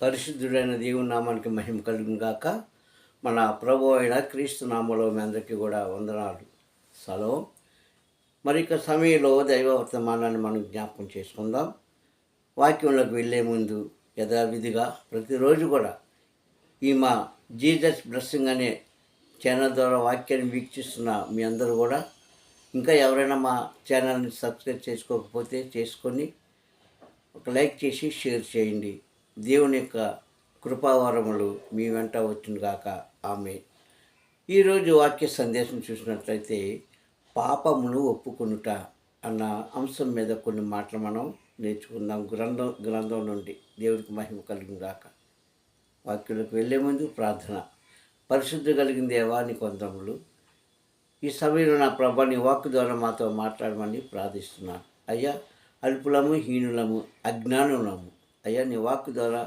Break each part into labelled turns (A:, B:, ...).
A: పరిశుద్ధుడైన దేవుని నామానికి మహిమ కలిగిన గాక. మన ప్రభు అయిన క్రీస్తు నామంలో మీ అందరికీ కూడా వందనాలు. సలో. మరి ఇక సమయంలో దైవ వర్తమానాన్ని మనం జ్ఞాపకం చేసుకుందాం. వాక్యంలోకి వెళ్ళే ముందు యథావిధిగా ప్రతిరోజు కూడా ఈ మా జీజస్ బ్లెస్సింగ్ అనే ఛానల్ ద్వారా వాక్యాన్ని వీక్షిస్తున్న మీ అందరూ కూడా ఇంకా ఎవరైనా మా ఛానల్ని సబ్స్క్రైబ్ చేసుకోకపోతే చేసుకొని ఒక లైక్ చేసి షేర్ చేయండి. దేవుని యొక్క కృపావరములు మీ వెంట వచ్చిన కాక ఆమె. ఈరోజు వాక్య సందేశం చూసినట్లయితే పాపమును ఒప్పుకొనుట అన్న అంశం మీద కొన్ని మాటలు మనం నేర్చుకుందాం గ్రంథం గ్రంథం నుండి. దేవుడికి మహిమ కలిగిన గాక. వాక్యులకు వెళ్ళే ముందు ప్రార్థన. పరిశుద్ధి కలిగిన దేవా నీ కొందములు ఈ సమయంలో నా ప్రభా నీ వాక్కు ద్వారా మాతో మాట్లాడమని ప్రార్థిస్తున్నాను. అయ్యా అల్పులము హీనులము అజ్ఞానులము అయ్యా నీ వాక్కు ద్వారా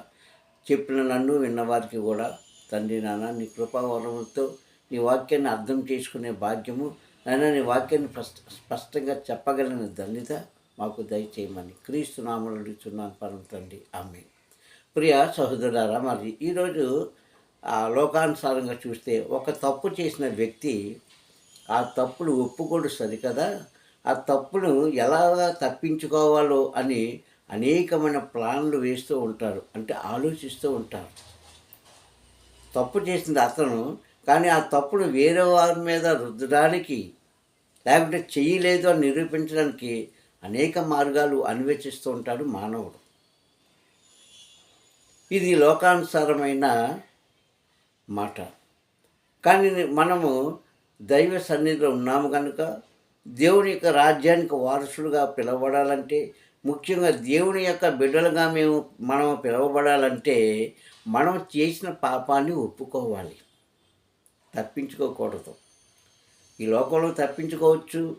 A: చెప్పిన నన్ను విన్నవారికి కూడా తండ్రి నాన్న నీ కృపావరముతో నీ వాక్యాన్ని అర్థం చేసుకునే భాగ్యము నాయన నీ వాక్యాన్ని స్పష్ట స్పష్టంగా చెప్పగలిగిన ధన్యత మాకు దయచేయమని క్రీస్తు నామలు అడుగుతున్నాను పరం తండ్రి. ఆమె ప్రియ సహోదరారా మరి ఈరోజు ఆ లోకానుసారంగా చూస్తే ఒక తప్పు చేసిన వ్యక్తి ఆ తప్పును ఒప్పుకోడు సరికదా? ఆ తప్పును ఎలా తప్పించుకోవాలో అని అనేకమైన ప్లాన్లు వేస్తూ ఉంటారు. అంటే ఆలోచిస్తూ ఉంటారు. తప్పు చేసింది అతను కానీ ఆ తప్పును వేరే వారి మీద రుద్దడానికి లేకపోతే చేయలేదు అని నిరూపించడానికి అనేక మార్గాలు అన్వేషిస్తూ ఉంటాడు మానవుడు. ఇది లోకానుసారమైన మాట. కానీ మనము దైవ సన్నిధిలో ఉన్నాము కనుక దేవుని యొక్క రాజ్యానికి వారసులుగా పిలవబడాలంటే ముఖ్యంగా దేవుని యొక్క బిడ్డలుగా మేము మనం పిలవబడాలంటే మనం చేసిన పాపాన్ని ఒప్పుకోవాలి. తప్పించుకోకూడదు. ఈ లోకంలో తప్పించుకోవచ్చు.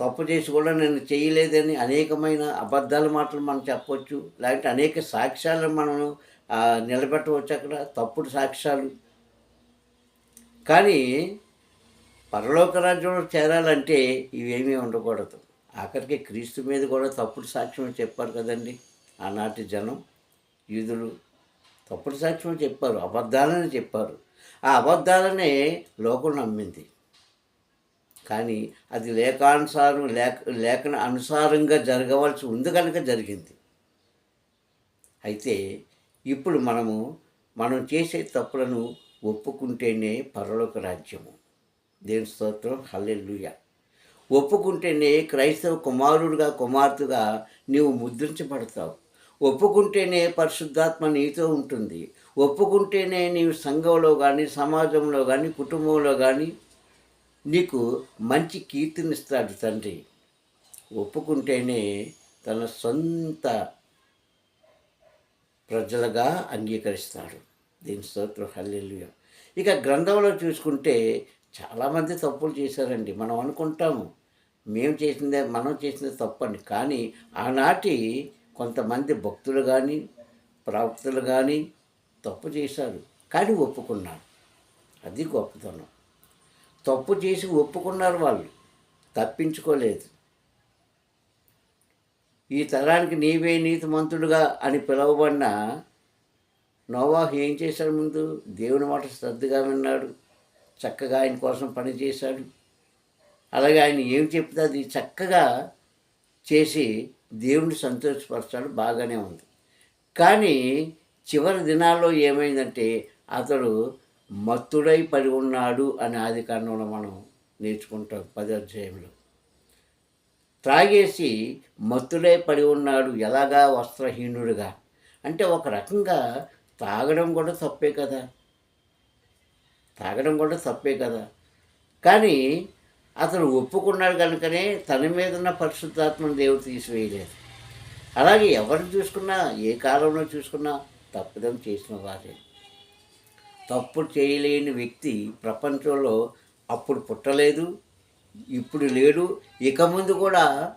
A: తప్పు చేసి కూడా నేను చేయలేదని అనేకమైన అబద్ధాల మాటలు మనం చెప్పవచ్చు. లేకపోతే అనేక సాక్ష్యాలను మనం నిలబెట్టవచ్చు అక్కడ. తప్పుడు సాక్ష్యాలు. కానీ పరలోక రాజ్యంలో చేరాలంటే ఇవేమీ ఉండకూడదు. ఆఖరికి క్రీస్తు మీద కూడా తప్పుడు సాక్ష్యం చెప్పారు కదండి. ఆనాటి జనం యూదులు తప్పుడు సాక్ష్యం చెప్పారు అబద్ధాలని చెప్పారు. ఆ అబద్ధాలనే లోకం నమ్మింది. కానీ అది లేఖానుసారం లేఖ లేఖన అనుసారంగా జరగవలసి ఉంది కనుక జరిగింది. అయితే ఇప్పుడు మనము మనం చేసే తప్పులను ఒప్పుకుంటేనే పరలోక రాజ్యము. దేవుని స్తోత్రం. హల్లెలూయ. ఒప్పుకుంటేనే క్రైస్తవ కుమారుడుగా కుమార్తెగా నీవు ముద్రించబడతావు. ఒప్పుకుంటేనే పరిశుద్ధాత్మ నీతో ఉంటుంది. ఒప్పుకుంటేనే నీవు సంఘంలో కానీ సమాజంలో కానీ కుటుంబంలో కానీ నీకు మంచి కీర్తినిస్తాడు తండ్రి. ఒప్పుకుంటేనే తన సొంత ప్రజలుగా అంగీకరిస్తాడు. దీని స్తోత్రం. హల్లెలూయ. ఇక గ్రంథంలో చూసుకుంటే చాలామంది తప్పులు చేశారండి. మనం అనుకుంటాము. మేము చేసిందే మనం చేసిందే తప్పని కానీ ఆనాటి కొంతమంది భక్తులు కానీ ప్రవక్తలు కానీ తప్పు చేశారు. కానీ ఒప్పుకున్నారు. అది గొప్పతనం. తప్పు చేసి ఒప్పుకున్నారు వాళ్ళు. తప్పించుకోలేదు. ఈ తరానికి నీవే నీతిమంతుడుగా అని పిలువబడిన నోవాహు ఏం చేశాడు ముందు? దేవుని మాట శ్రద్ధగా విన్నాడు. చక్కగా ఆయన కోసం పని చేశాడు. అలాగే ఆయన ఏం చెప్తే అది చక్కగా చేసి దేవుని సంతోషపరచాడు బాగానే ఉంది. కానీ చివరి దినాల్లో ఏమైందంటే అతడు మత్తుడై పడి ఉన్నాడు అని ఆది కాండంలో మనం నేర్చుకుంటాం పది అధ్యాయంలో. త్రాగేసి మత్తుడై పడి ఉన్నాడు ఎలాగా వస్త్రహీనుడుగా? అంటే ఒక రకంగా తాగడం కూడా తప్పే కదా. తాగడం కూడా తప్పే కదా. కానీ అతను ఒప్పుకున్నాడు కనుకనే తన మీద ఉన్న పరిశుద్ధాత్మను దేవుడు తీసివేయలేదు. అలాగే ఎవరిని చూసుకున్నా ఏ కాలంలో చూసుకున్నా తప్పిదం చేసిన వారే. తప్పు చేయలేని వ్యక్తి ప్రపంచంలో అప్పుడు పుట్టలేదు ఇప్పుడు లేడు. ఇక ముందు కూడా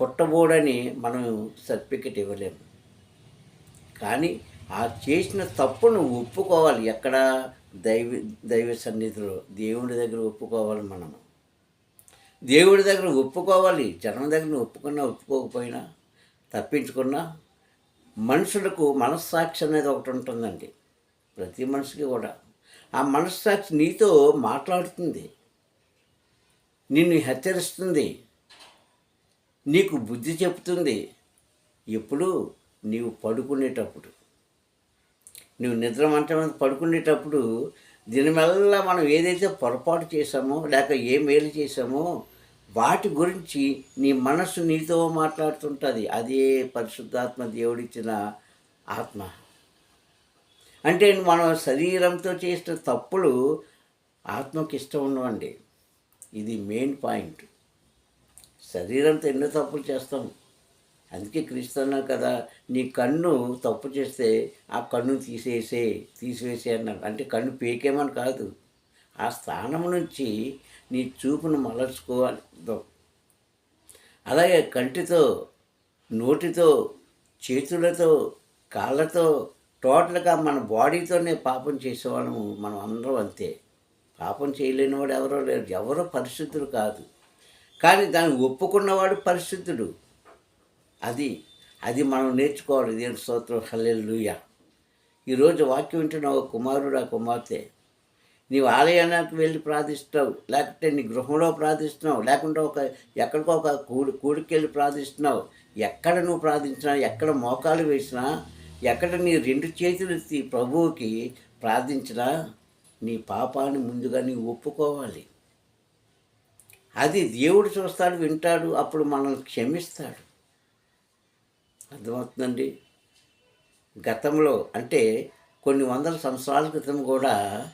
A: పుట్టబోడని మనం సర్టిఫికెట్ ఇవ్వలేము. కానీ ఆ చేసిన తప్పును ఒప్పుకోవాలి ఎక్కడ. దైవ దైవ సన్నిధిలో దేవుడి దగ్గర ఒప్పుకోవాలి మనము దేవుడి దగ్గర ఒప్పుకోవాలి జనం దగ్గర ఒప్పుకున్నా ఒప్పుకోకపోయినా తప్పించుకున్నా మనుషులకు మనస్సాక్షి అనేది ఒకటి ఉంటుందండి. ప్రతి మనిషికి కూడా. ఆ మనస్సాక్షి నీతో మాట్లాడుతుంది. నిన్ను హెచ్చరిస్తుంది. నీకు బుద్ధి చెప్తుంది. ఎప్పుడు నీవు పడుకునేటప్పుడు. నువ్వు నిద్ర మంచం మీద పడుకునేటప్పుడు దీనివల్ల మనం ఏదైతే పొరపాటు చేశామో లేక ఏ మేలు చేశామో వాటి గురించి నీ మనస్సు నీతో మాట్లాడుతుంటుంది. అదే పరిశుద్ధాత్మ దేవుడిచ్చిన ఆత్మ. అంటే మనం శరీరంతో చేసిన తప్పులు ఆత్మకి ఇష్టం ఉండవండి ఇది మెయిన్ పాయింట్. శరీరంతో ఎన్నో తప్పులు చేస్తాము అందుకే క్రీస్తున్నా కదా నీ కన్ను తప్పు చేస్తే ఆ కన్ను తీసేసే తీసివేసే అన్నారు అంటే కన్ను పీకేమని కాదు. ఆ స్థానం నుంచి నీ చూపును మలర్చుకోవాలి అలాగే కంటితో నోటితో చేతులతో కాళ్ళతో టోటల్గా మన బాడీతోనే పాపం చేసేవాళ్ళము మనం అందరం అంతే. పాపం చేయలేని వాడు ఎవరో లేరు. ఎవరో పరిశుద్ధుడు కాదు. కానీ దాన్ని ఒప్పుకున్నవాడు పరిశుద్ధుడు. అది అది మనం నేర్చుకోవాలి. దేవుని స్తోత్రం? హల్లెలూయ. ఈరోజు వాక్యం వింటున్నావు కుమారుడు ఆ కుమార్తె నీవు ఆలయానికి వెళ్ళి ప్రార్థిస్తున్నావు లేకపోతే నీ గృహంలో ప్రార్థిస్తున్నావు లేకుంటే ఒక ఎక్కడికో ఒక కూడి కూడికెళ్ళి ప్రార్థిస్తున్నావు. ఎక్కడ నువ్వు ప్రార్థించినా ఎక్కడ మోకాలు వేసినా ఎక్కడ నీ రెండు చేతులు ఎత్తి ప్రభువుకి ప్రార్థించినా నీ పాపాన్ని ముందుగా నీవు ఒప్పుకోవాలి. అది దేవుడు చూస్తాడు వింటాడు అప్పుడు మనల్ని క్షమిస్తాడు. అర్థమవుతుందండి. గతంలో అంటే కొన్ని వందల సంవత్సరాల క్రితం కూడా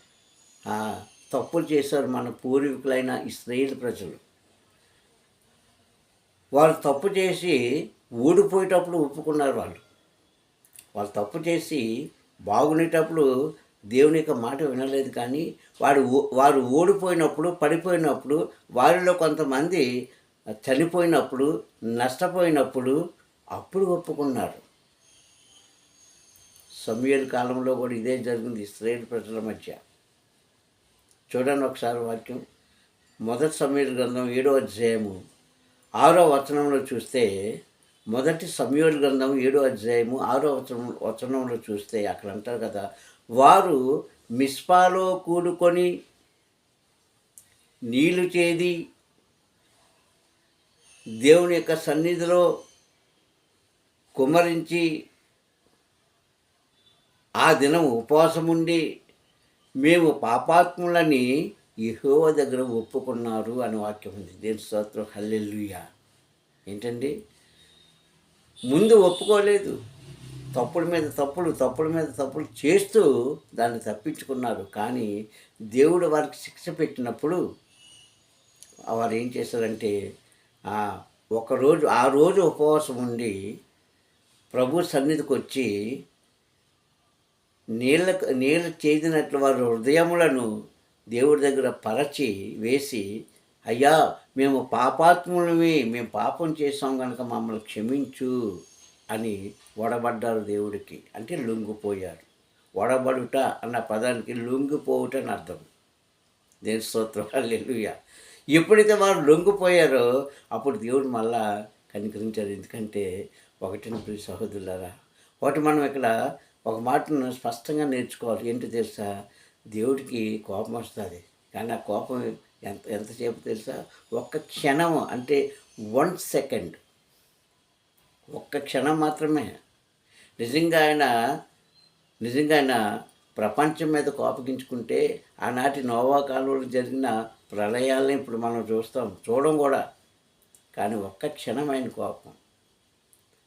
A: తప్పులు చేశారు మన పూర్వీకులైన ఇస్రాయేల్ ప్రజలు. వాళ్ళు తప్పు చేసి ఊడిపోయేటప్పుడు ఒప్పుకున్నారు వాళ్ళు. వాళ్ళు తప్పు చేసి బాగునేటప్పుడు దేవుని యొక్క మాట వినలేదు కానీ వాడు ఓ- వారు ఓడిపోయినప్పుడు పడిపోయినప్పుడు వారిలో కొంతమంది చనిపోయినప్పుడు నష్టపోయినప్పుడు అప్పుడు ఒప్పుకున్నారు సమయల్ కాలంలో కూడా ఇదే జరిగింది ఇస్రాయేల్ ప్రజల మధ్య. చూడండి ఒకసారి వాక్యం. మొదటి సమయల్ గ్రంథం ఏడో అధ్యాయము ఆరో వచనంలో చూస్తే మొదటి సమయోల్ గ్రంథం ఏడో అధ్యాయము ఆరో వచనం వచనంలో చూస్తే అక్కడ అంటారు కదా వారు మిస్పాలో కూడుకొని నీళ్ళు చేది దేవుని యొక్క సన్నిధిలో కుమరించి ఆ దినం ఉపవాసం ఉండి మేము పాపాత్ములని యెహోవా దగ్గర ఒప్పుకున్నారు అని వాక్యం ఉంది. దేని స్తోత్రం? హల్లెలూయా. ఏంటండి? ముందు ఒప్పుకోలేదు. తప్పుడు మీద తప్పులు తప్పుడు మీద తప్పులు చేస్తూ దాన్ని తప్పించుకున్నారు. కానీ దేవుడు వారికి శిక్ష పెట్టినప్పుడు వారు ఏం చేశారంటే ఒకరోజు ఆ రోజు ఉపవాసం ఉండి ప్రభు సన్నిధికి వచ్చి నీళ్ళ నీళ్ళు చేదినట్లు వారి హృదయములను దేవుడి దగ్గర పరచి వేసి అయ్యా మేము పాపాత్ములమే మేము పాపం చేసాం కనుక మమ్మల్ని క్షమించు అని వడబడ్డారు దేవుడికి. అంటే లొంగిపోయారు. వడబడుట అన్న పదానికి లొంగిపోవుట అని అర్థం. దేని స్తోత్రం. హల్లెలూయా. ఎప్పుడైతే వారు లొంగిపోయారో అప్పుడు దేవుడు మళ్ళా కనికరించారు. ఎందుకంటే ఒకటిని ప్రియ సహోదరులారా ఒకటి మనం ఇక్కడ ఒక మాటను స్పష్టంగా నేర్చుకోవాలి. ఏంటి తెలుసా? దేవుడికి కోపం వస్తుంది. కానీ ఆ కోపం ఎంత ఎంతసేపు తెలుసా? ఒక్క క్షణం అంటే వన్ సెకండ్ ఒక్క క్షణం మాత్రమే. నిజంగా ఆయన నిజంగా ఆయన ప్రపంచం మీద కోపగించుకుంటే ఆనాటి నోవా కాలంలో జరిగిన ప్రళయాలను ఇప్పుడు మనం చూస్తాం చూడడం కూడా. కానీ ఒక్క క్షణమైన కోపం.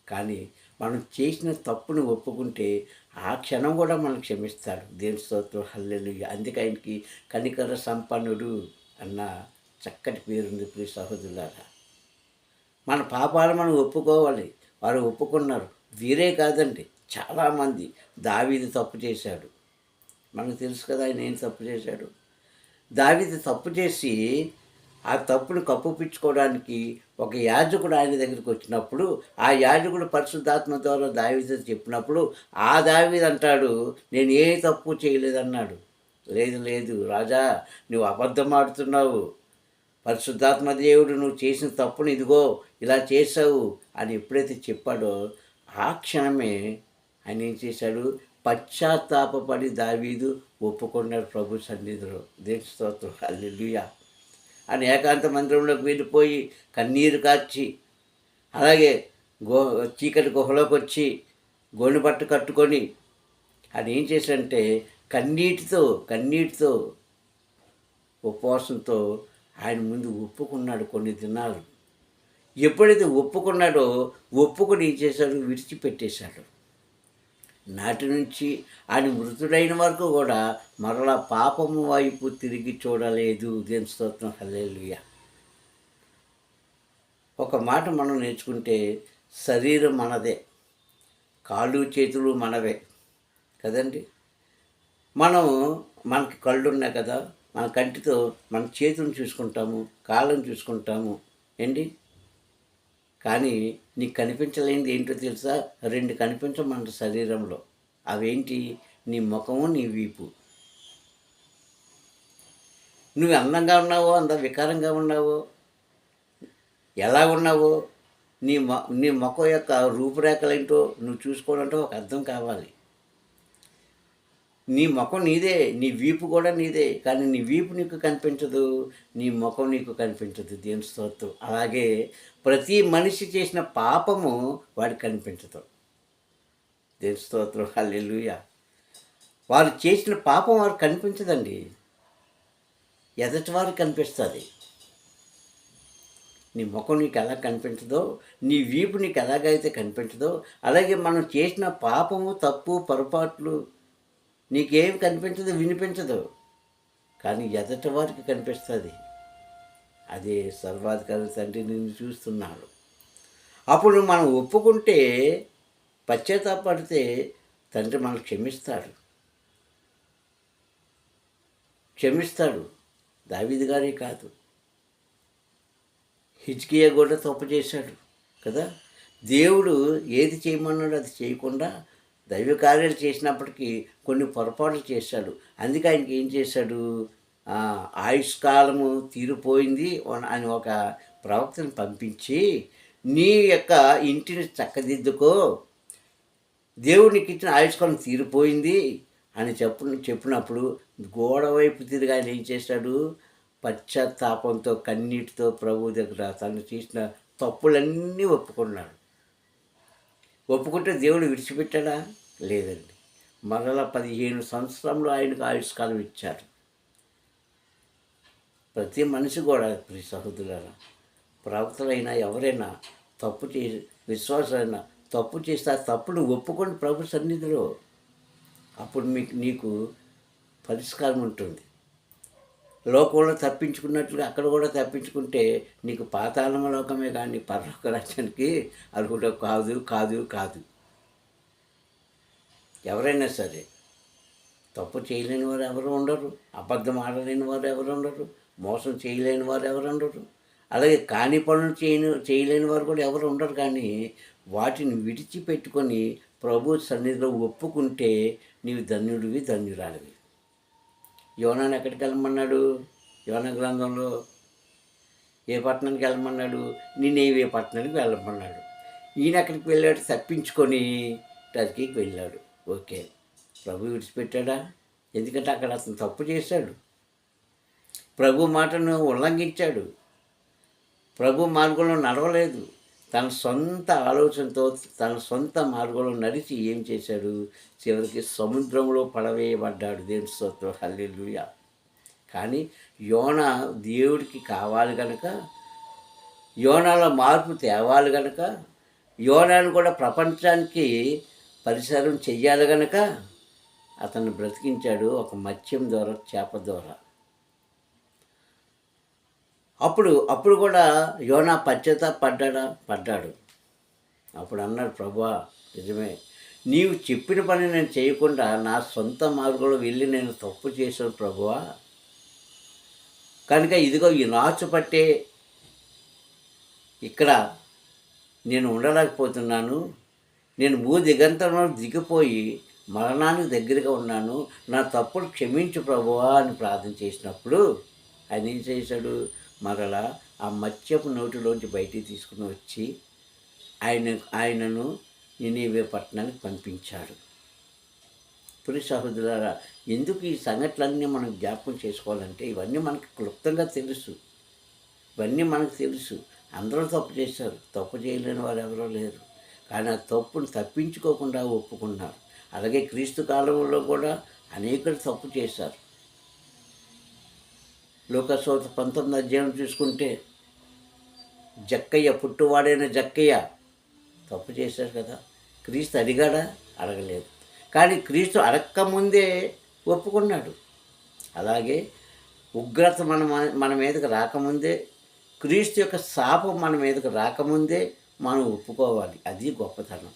A: కానీ మనం చేసిన తప్పును ఒప్పుకుంటే ఆ క్షణం కూడా మనం క్షమిస్తాడు. దేవుని స్తోత్రం హల్లెలు అందుకే ఆయనకి కనికర సంపన్నుడు అన్న చక్కటి పేరుంది ప్రియ సహోదరులారా. మన పాపాలు మనం ఒప్పుకోవాలి. వారు ఒప్పుకున్నారు. వీరే కాదండి చాలామంది దావీది తప్పు చేశాడు. మనకు తెలుసు కదా ఆయన ఏం తప్పు చేశాడు? దావీది తప్పు చేసి ఆ తప్పును కప్పుపించుకోవడానికి ఒక యాజకుడు ఆయన దగ్గరికి వచ్చినప్పుడు ఆ యాజకుడు పరిశుద్ధాత్మ ద్వారా దావీద చెప్పినప్పుడు ఆ దావీదు అంటాడు నేను ఏ తప్పు చేయలేదన్నాడు. లేదు లేదు రాజా నువ్వు అబద్ధం ఆడుతున్నావు. పరిశుద్ధాత్మ దేవుడు నువ్వు చేసిన తప్పును ఇదిగో ఇలా చేసావు అని ఎప్పుడైతే చెప్పాడో ఆ క్షణమే ఆయన ఏం చేశాడు? పశ్చాత్తాపడి దావీదు ఒప్పుకున్నాడు ప్రభు సన్నిధిలో. దేని స్తోత్రం. అల్లెలుయా అని ఏకాంత మందిరంలోకి వెళ్ళిపోయి కన్నీరు కార్చి అలాగే గో చీకటి గుహలోకి వచ్చి గోనె బట్ట కట్టుకొని అది ఏం చేశాడంటే కన్నీటితో కన్నీటితో ఉపవాసంతో ఆయన ముందు ఒప్పుకున్నాడు కొన్ని దినాలు. ఎప్పుడైతే ఒప్పుకున్నాడో ఒప్పుకొని ఏం చేశాడు విడిచిపెట్టేశాడు నాటి నుంచి ఆయన మృతుడైన వరకు కూడా మరలా పాపము వైపు తిరిగి చూడలేదు. దేని స్తోత్రం. హల్లేలుయ. ఒక మాట మనం నేర్చుకుంటే శరీరం మనదే కాళ్ళు చేతులు మనవే కదండి? మనం మనకి కళ్ళు ఉన్నాయి కదా మన కంటితో మన చేతులను చూసుకుంటాము కాళ్ళను చూసుకుంటాము ఏంటి? కానీ నీకు కనిపించలేనిది ఏంటో తెలుసా? రెండు కనిపించమంట శరీరంలో. అవేంటి? నీ ముఖము నీ వీపు. నువ్వు అందంగా ఉన్నావో అంత వికారంగా ఉన్నావో ఎలా ఉన్నావో నీ మొ నీ ముఖం యొక్క రూపురేఖలేంటో నువ్వు చూసుకోవాలంటే ఒక అర్థం కావాలి. నీ ముఖం నీదే నీ వీపు కూడా నీదే కానీ నీ వీపు నీకు కనిపించదు నీ ముఖం నీకు కనిపించదు. దేని స్తోత్రం. అలాగే ప్రతి మనిషి చేసిన పాపము వాడికి కనిపించదు. దేని స్తోత్రం హల్లెలూయా. వారు చేసిన పాపం వారికి కనిపించదండి. ఎదటి వారు కనిపిస్తుంది. నీ ముఖం నీకు ఎలా కనిపించదో నీ వీపు నీకు ఎలాగైతే కనిపించదో అలాగే మనం చేసిన పాపము తప్పు పొరపాట్లు నీకేం కనిపించదు వినిపించదు. కానీ ఎదటి వారికి కనిపిస్తుంది. అదే సర్వాధికారి తండ్రి నిన్ను చూస్తున్నాడు. అప్పుడు మనం ఒప్పుకుంటే పశ్చాత్తాపడితే తండ్రి మనల్ని క్షమిస్తాడు. క్షమిస్తాడు. దావీది గారే కాదు. హిజ్కియా కూడా తప్పు చేశాడు కదా? దేవుడు ఏది చేయమన్నాడో అది చేయకుండా దైవ కార్యాలు చేసినప్పటికీ కొన్ని పొరపాట్లు చేశాడు. అందుకే ఆయనకి ఏం చేశాడు? ఆయుష్కాలము తీరిపోయింది అని ఒక ప్రవక్తను పంపించి నీ యొక్క ఇంటిని చక్కదిద్దుకో దేవునికి ఇచ్చిన ఆయుష్కాలం తీరిపోయింది అని చెప్పు చెప్పినప్పుడు గోడ వైపు తిరిగి ఆయన ఏం చేశాడు? పశ్చాత్తాపంతో కన్నీటితో ప్రభు దగ్గర తను చేసిన తప్పులన్నీ ఒప్పుకున్నాడు. ఒప్పుకుంటే దేవుడు విడిచిపెట్టాడా? లేదండి. మరలా పదిహేను సంవత్సరంలో ఆయనకు ఆయుష్కాలం ఇచ్చారు. ప్రతి మనిషి కూడా ప్రియ సహోదరులారా ప్రవక్తలైనా ఎవరైనా తప్పు చే విశ్వాసైనా తప్పు చేస్తే ఆ తప్పును ఒప్పుకొని ప్రభు సన్నిధిలో. అప్పుడు మీకు నీకు పరిష్కారం ఉంటుంది. లోకంలో తప్పించుకున్నట్లుగా అక్కడ కూడా తప్పించుకుంటే నీకు పాతాళమ లోకమే కానీ పరలోక రాజ్యానికి అది కూడా కాదు కాదు కాదు. ఎవరైనా సరే తప్పు చేయలేని వారు ఎవరు ఉండరు అబద్ధం ఆడలేని వారు ఎవరు ఉండరు. మోసం చేయలేని వారు ఎవరు ఉండరు. అలాగే కాని పనులు చేయని చేయలేని వారు కూడా ఎవరు ఉండరు. కానీ వాటిని విడిచిపెట్టుకొని ప్రభు సన్నిధిలో ఒప్పుకుంటే నీవు ధన్యుడివి ధన్యురాలివి. యోనాన్ని ఎక్కడికి వెళ్ళమన్నాడు? యోన గ్రంథంలో ఏ పట్టణానికి వెళ్ళమన్నాడు? నేను ఏ పట్టణానికి వెళ్ళమన్నాడు. ఈయన ఎక్కడికి వెళ్ళాడు? తప్పించుకొని టర్కీకి వెళ్ళాడు. ఓకే. ప్రభు విడిచిపెట్టాడా? ఎందుకంటే అక్కడ అతను తప్పు చేశాడు. ప్రభు మాటను ఉల్లంఘించాడు. ప్రభు మార్గంలో నడవలేదు. తన సొంత ఆలోచనతో తన సొంత మార్గంలో నడిచి ఏం చేశాడు? చివరికి సముద్రంలో పడవేయబడ్డాడు. దేవుని స్తోత్రం. హల్లెలుయ. కానీ యోన దేవుడికి కావాలి గనక యోనాలో మార్పు తేవాలి గనక యోనాను కూడా ప్రపంచానికి పరిసరం చెయ్యాలి గనక అతను బ్రతికించాడు ఒక మత్స్యం ద్వారా చేప ద్వారా. అప్పుడు అప్పుడు కూడా యోనా పశ్చాత్త పడ్డాడా పడ్డాడు. అప్పుడు అన్నాడు ప్రభా నిజమే. నీవు చెప్పిన పని నేను చేయకుండా నా సొంత మార్గంలో వెళ్ళి నేను తప్పు చేశాను ప్రభువా కనుక ఇదిగో ఈ నాచు పట్టే ఇక్కడ నేను ఉండలేకపోతున్నాను. నేను భూ దిగంతంలో దిగిపోయి మరణానికి దగ్గరగా ఉన్నాను. నా తప్పులు క్షమించు ప్రభువా అని ప్రార్థన చేసినప్పుడు ఆయన ఏం చేశాడు? మరలా ఆ మత్స్యపు నోటిలోంచి బయటికి తీసుకుని వచ్చి ఆయన ఆయనను నినేవే పట్టణానికి పంపించాడు. పురి సహోదరులారా ఎందుకు ఈ సంఘటనలన్నీ మనం జ్ఞాపకం చేసుకోవాలంటే ఇవన్నీ మనకు క్లుప్తంగా తెలుసు. ఇవన్నీ మనకు తెలుసు. అందరూ తప్పు చేశారు. తప్పు చేయలేని వారు ఎవరో లేరు. కానీ ఆ తప్పును తప్పించుకోకుండా ఒప్పుకున్నారు. అలాగే క్రీస్తు కాలంలో కూడా అనేకులు తప్పు చేశారు. లోకసోత పంతొమ్మిది అధ్యాయం చూసుకుంటే జక్కయ్య పుట్టువాడైన జక్కయ్య తప్పు చేశారు కదా. క్రీస్తు అడిగాడా? అడగలేదు. కానీ క్రీస్తు అడక్కముందే ఒప్పుకున్నాడు. అలాగే ఉగ్రత మన మన మీదకి రాకముందే క్రీస్తు యొక్క శాపం మన మీదకి రాకముందే మనం ఒప్పుకోవాలి. అది గొప్పతనం.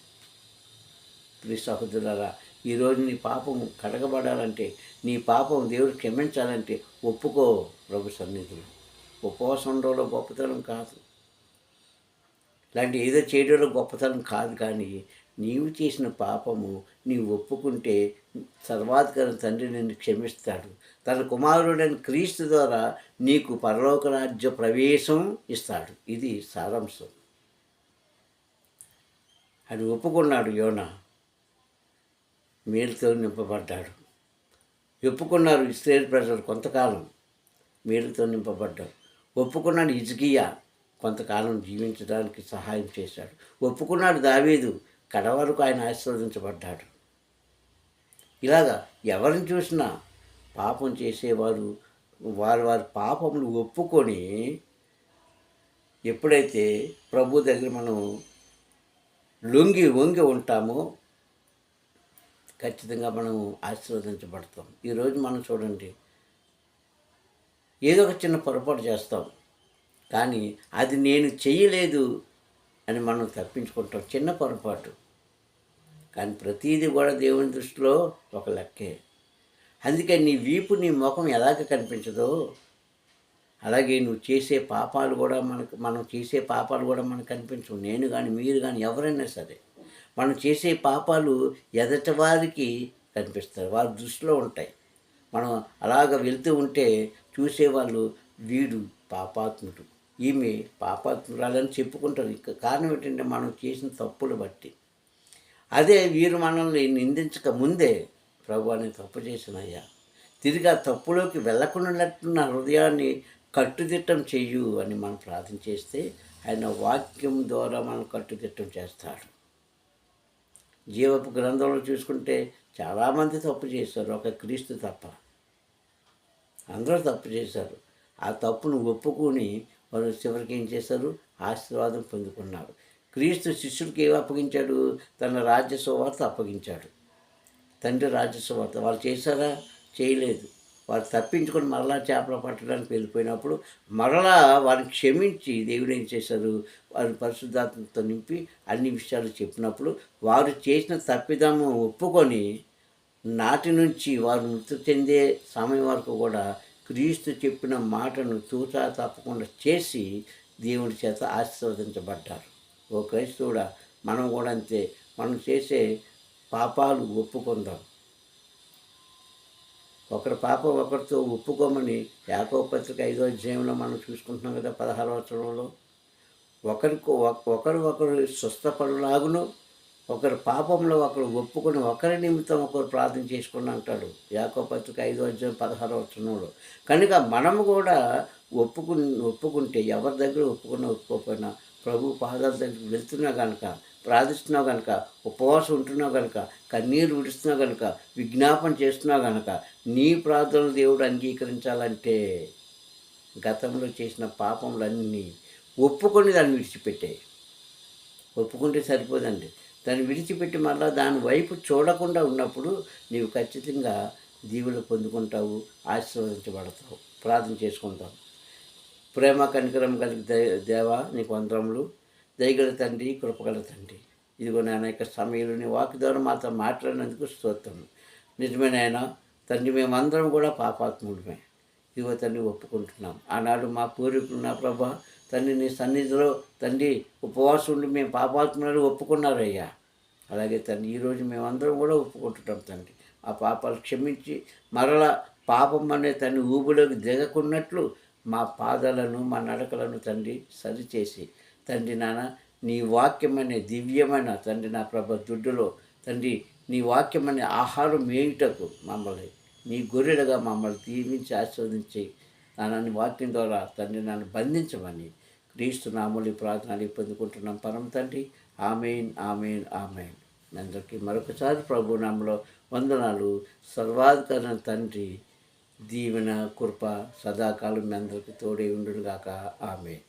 A: ప్రియ సహోదరులారా ఈరోజు నీ పాపం కడగబడాలంటే నీ పాపం దేవుడు క్షమించాలంటే ఒప్పుకో. ప్రభు సన్నిధులు. ఉపవాసంలో గొప్పతనం కాదు. ఇలాంటి ఏదో చేయడంలో గొప్పతనం కాదు కానీ నీవు చేసిన పాపము నీవు ఒప్పుకుంటే సర్వాధికారి తండ్రి నిన్ను క్షమిస్తాడు. తన కుమారుడైన క్రీస్తు ద్వారా నీకు పరలోక రాజ్య ప్రవేశం ఇస్తాడు. ఇది సారాంశం. అది ఒప్పుకున్నాడు యోన. మేలుతో నింపబడ్డాడు. ఒప్పుకున్నారు ఇస్రాయేల్ ప్రజలు కొంతకాలం. మేలుతో నింపబడ్డాడు. ఒప్పుకున్నాడు ఇజ్గియా కొంతకాలం జీవించడానికి సహాయం చేశాడు. ఒప్పుకున్నాడు దావీదు. కడ వరకు ఆయన ఆశీర్వదించబడ్డాడు. ఇలాగా ఎవరిని చూసినా పాపం చేసేవారు వారు వారి పాపములు ఒప్పుకొని ఎప్పుడైతే ప్రభు దగ్గర మనం లొంగి వంగి ఉంటామో ఖచ్చితంగా మనం ఆశీర్వదించబడతాం. ఈరోజు మనం చూడండి ఏదో ఒక చిన్న పొరపాటు చేస్తాం. కానీ అది నేను చేయలేదు అని మనం తప్పించుకుంటాం. చిన్న పొరపాటు. కానీ ప్రతీది కూడా దేవుని దృష్టిలో ఒక లెక్కే. అందుకే నీ వీపు నీ ముఖం ఎలాగ కనిపించదో అలాగే నువ్వు చేసే పాపాలు కూడా మనకు మనం చేసే పాపాలు కూడా మనకు కనిపించవు. నేను కానీ మీరు కానీ ఎవరైనా సరే మనం చేసే పాపాలు ఎదటి వారికి కనిపిస్తారు వారి దృష్టిలో ఉంటాయి. మనం అలాగ వెళ్తూ ఉంటే చూసేవాళ్ళు వీడు పాపాత్ముడు. ఈమె పాపాత్మురాలని చెప్పుకుంటారు. ఇంకా కారణం ఏంటంటే మనం చేసిన తప్పులు బట్టి. అదే వీరు మనల్ని నిందించక ముందే ప్రభు అని తప్పు చేసినయ్యా. తిరిగి ఆ తప్పులోకి వెళ్ళకుండా నా హృదయాన్ని కట్టుదిట్టం చెయ్యు అని మనం ప్రార్థన చేస్తే ఆయన వాక్యం ద్వారా మనం కట్టుదిట్టం చేస్తాడు. జీవపు గ్రంథంలో చూసుకుంటే చాలామంది తప్పు చేశారు. ఒక క్రీస్తు తప్ప. అందరూ తప్పు చేశారు. ఆ తప్పును ఒప్పుకొని వారు చివరికి ఏం చేశారు? ఆశీర్వాదం పొందుకున్నారు. క్రీస్తు శిష్యుడికి ఏమి అప్పగించాడు? తన రాజ్య సువార్త అప్పగించాడు. తండ్రి రాజ్య సువార్త. వాళ్ళు చేశారా? చేయలేదు. వారు తప్పించుకొని మరలా చేపలు పట్టడానికి వెళ్ళిపోయినప్పుడు మరలా వారిని క్షమించి దేవుడు ఏం చేశారు? వారిని పరిశుద్ధాత్మతో నింపి అన్ని విషయాలు చెప్పినప్పుడు వారు చేసిన తప్పిదము ఒప్పుకొని నాటి నుంచి వారు మృతి చెందే సమయం వరకు కూడా క్రీస్తు చెప్పిన మాటను తూచా తప్పకుండా చేసి దేవుడి చేత ఆశీర్వదించబడ్డారు. ఓ క్రైస్తవుడా మనం కూడా అంతే. మనం చేసే పాపాలు ఒప్పుకుందాం. ఒకరి పాపం ఒకరితో ఒప్పుకోమని యాకో పత్రిక ఐదో అధ్యాయంలో మనం చూసుకుంటున్నాం కదా పదహారవ వచనంలో. ఒకరికి ఒకరు ఒకరు స్వస్థపడులాగును ఒకరు పాపంలో ఒకరు ఒప్పుకొని ఒకరి నిమిత్తం ఒకరు ప్రార్థన చేసుకుని అంటాడు. యాకో పత్రిక ఐదో అధ్యాయం పదహారవ వచనంలో. కనుక మనము కూడా ఒప్పుకు ఒప్పుకుంటే ఎవరి దగ్గర ఒప్పుకున్నా ఒప్పుకోకపోయినా ప్రభు పాదాల దగ్గరికి వెళ్తున్నా కనుక ప్రార్థిస్తున్నావు కనుక ఉపవాసం ఉంటున్నావు కనుక కన్నీరు విడుస్తున్నావు కనుక విజ్ఞాపన చేస్తున్నావు కనుక నీ ప్రార్థనలు దేవుడు అంగీకరించాలంటే గతంలో చేసిన పాపములన్నీ ఒప్పుకొని దాన్ని విడిచిపెట్టే. ఒప్పుకుంటే సరిపోదండి. దాన్ని విడిచిపెట్టి మళ్ళీ దాని వైపు చూడకుండా ఉన్నప్పుడు నీవు ఖచ్చితంగా దీవులు పొందుకుంటావు ఆశీర్వదించబడతావు ప్రార్థన చేసుకుంటావు. ప్రేమ కనికరం కలిగి దేవా నీకు వందరములు దయగల తండ్రి కృపగల తండ్రి. ఇదిగో నేను యొక్క సమయంలో నీ వాకి ద్వారా మాతో మాట్లాడినందుకు స్తోత్రం నిజమే నాయన తండ్రి మేమందరం కూడా పాపాత్ముడమే ఇదిగో తండ్రి ఒప్పుకుంటున్నాం. ఆనాడు మా పూర్వీకులు నా ప్రభా తండ్రి నీ సన్నిధిలో తండ్రి ఉపవాసం ఉండి మేము ఒప్పుకున్నారు ఒప్పుకున్నారయ్యా. అలాగే తండ్రి ఈరోజు మేమందరం కూడా ఒప్పుకుంటున్నాం తండ్రి. ఆ పాపాలు క్షమించి మరలా పాపం అనే తండ్రి ఊబులోకి దిగకున్నట్లు మా పాదాలను మా నడకలను తండ్రి సరిచేసి తండ్రి నాన్న నీ వాక్యమనే దివ్యమైన తండ్రి నా ప్రభ దుడ్డులో తండ్రి నీ వాక్యమనే ఆహారం మేయుటకు మమ్మల్ని నీ గొర్రెలుగా మమ్మల్ని దీవించి ఆస్వాదించి నాన్న వాక్యం ద్వారా తండ్రి నన్ను బంధించమని క్రీస్తు నామూలి ప్రార్థనలు పొందుకుంటున్నాం. పరమ తండ్రి ఆమెన్ ఆమెన్ ఆమెన్. అందరికీ మరొకసారి ప్రభు నామలో వందనాలు. సర్వాధికారణ తండ్రి దీవెన కృప సదాకాలం మీ అందరికీ తోడే ఉండుగాక ఆమె